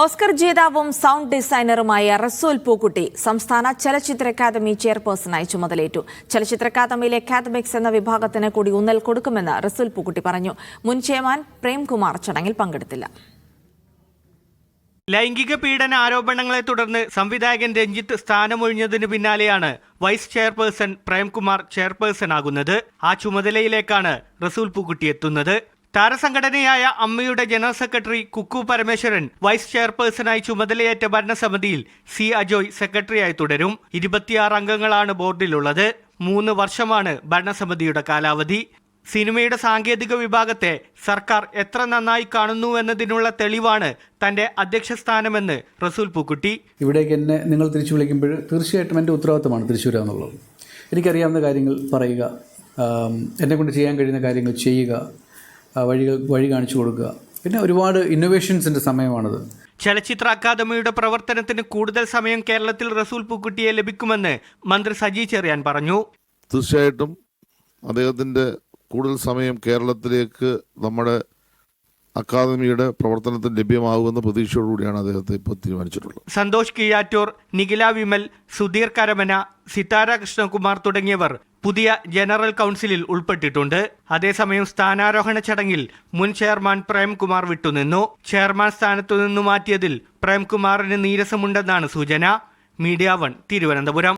Oscar ജേതാവും sound ഡിസൈനറുമായ റസൂൽ പൂക്കുട്ടി സംസ്ഥാന ചലച്ചിത്ര അക്കാദമി ചെയർപേഴ്സണായി ചുമതലയേറ്റു. ചലച്ചിത്ര അക്കാദമിയിലെ അക്കാദമിക്സ് എന്ന വിഭാഗത്തിന് കൂടി ഊന്നൽ കൊടുക്കുമെന്ന് റസൂൽ പൂക്കുട്ടി പറഞ്ഞു. മുൻ ചെയർമാൻ പ്രേംകുമാർ ചടങ്ങിൽ പങ്കെടുത്തില്ല. ലൈംഗിക പീഡന ആരോപണങ്ങളെ തുടർന്ന് സംവിധായകൻ രഞ്ജിത്ത് സ്ഥാനമൊഴിഞ്ഞതിന് പിന്നാലെയാണ് വൈസ് ചെയർപേഴ്സൺ പ്രേംകുമാർ ചെയർപേഴ്സൺ ആകുന്നത്. ആ ചുമതലയിലേക്കാണ് റസൂൽ പൂക്കുട്ടി എത്തുന്നത്. താരസംഘടനയായ അമ്മയുടെ general secretary Kukku Parameswaran vice ചെയർപേഴ്സണായി ചുമതലയേറ്റ ഭരണസമിതിയിൽ സി അജോയ് സെക്രട്ടറിയായി തുടരും. ഇരുപത്തിയാറ് അംഗങ്ങളാണ് ബോർഡിലുള്ളത്. മൂന്ന് വർഷമാണ് ഭരണസമിതിയുടെ കാലാവധി. സിനിമയുടെ സാങ്കേതിക വിഭാഗത്തെ സർക്കാർ എത്ര നന്നായി കാണുന്നു എന്നതിനുള്ള തെളിവാണ് തന്റെ അധ്യക്ഷ സ്ഥാനമെന്ന് റസൂൽ പൂക്കുട്ടി. ഇവിടേക്ക് എന്നെ നിങ്ങൾ തിരിച്ചു വിളിക്കുമ്പോൾ തീർച്ചയായിട്ടും എന്റെ ഉത്തരവാദിത്തമാണ് തൃശ്ശൂർ എന്നുള്ളത്. എനിക്കറിയാവുന്ന കാര്യങ്ങൾ പറയുക എന്നെ എന്നെക്കൊണ്ട് ചെയ്യാൻ കഴിയുന്ന കാര്യങ്ങൾ ചെയ്യുക വഴികൾ വഴി കാണിച്ചു കൊടുക്കുക. പിന്നെ ഒരുപാട് ഇന്നോവേഷൻസിന്റെ സമയമാണത്. ചലച്ചിത്ര അക്കാദമിയുടെ പ്രവർത്തനത്തിന് കൂടുതൽ സമയം കേരളത്തിൽ റസൂൽ പൂക്കുട്ടിയെ ലഭിക്കുമെന്ന് മന്ത്രി സജി ചെറിയാൻ പറഞ്ഞു. തീർച്ചയായിട്ടും അദ്ദേഹത്തിന്റെ കൂടുതൽ സമയം കേരളത്തിലേക്ക് നമ്മുടെ അക്കാദമിയുടെ പ്രവർത്തനത്തിന് ലഭ്യമാകുമെന്ന പ്രതീക്ഷയോടുകൂടിയാണ് അദ്ദേഹത്തെ ഇപ്പോൾ തീരുമാനിച്ചിട്ടുള്ളത്. സന്തോഷ് കിയാറ്റൂർ നിഖില വിമൽ സുധീർ കരമന സിതാര കൃഷ്ണകുമാർ തുടങ്ങിയവർ പുതിയ ജനറൽ കൗൺസിലിൽ ഉൾപ്പെട്ടിട്ടുണ്ട്. അതേസമയം സ്ഥാനാരോഹണ ചടങ്ങിൽ മുൻ ചെയർമാൻ പ്രേംകുമാർ വിട്ടുനിന്നു. ചെയർമാൻ സ്ഥാനത്തു നിന്നു മാറ്റിയതിൽ പ്രേംകുമാറിന് നീരസമുണ്ടെന്നാണ് സൂചന. Media one Thiruvananthapuram.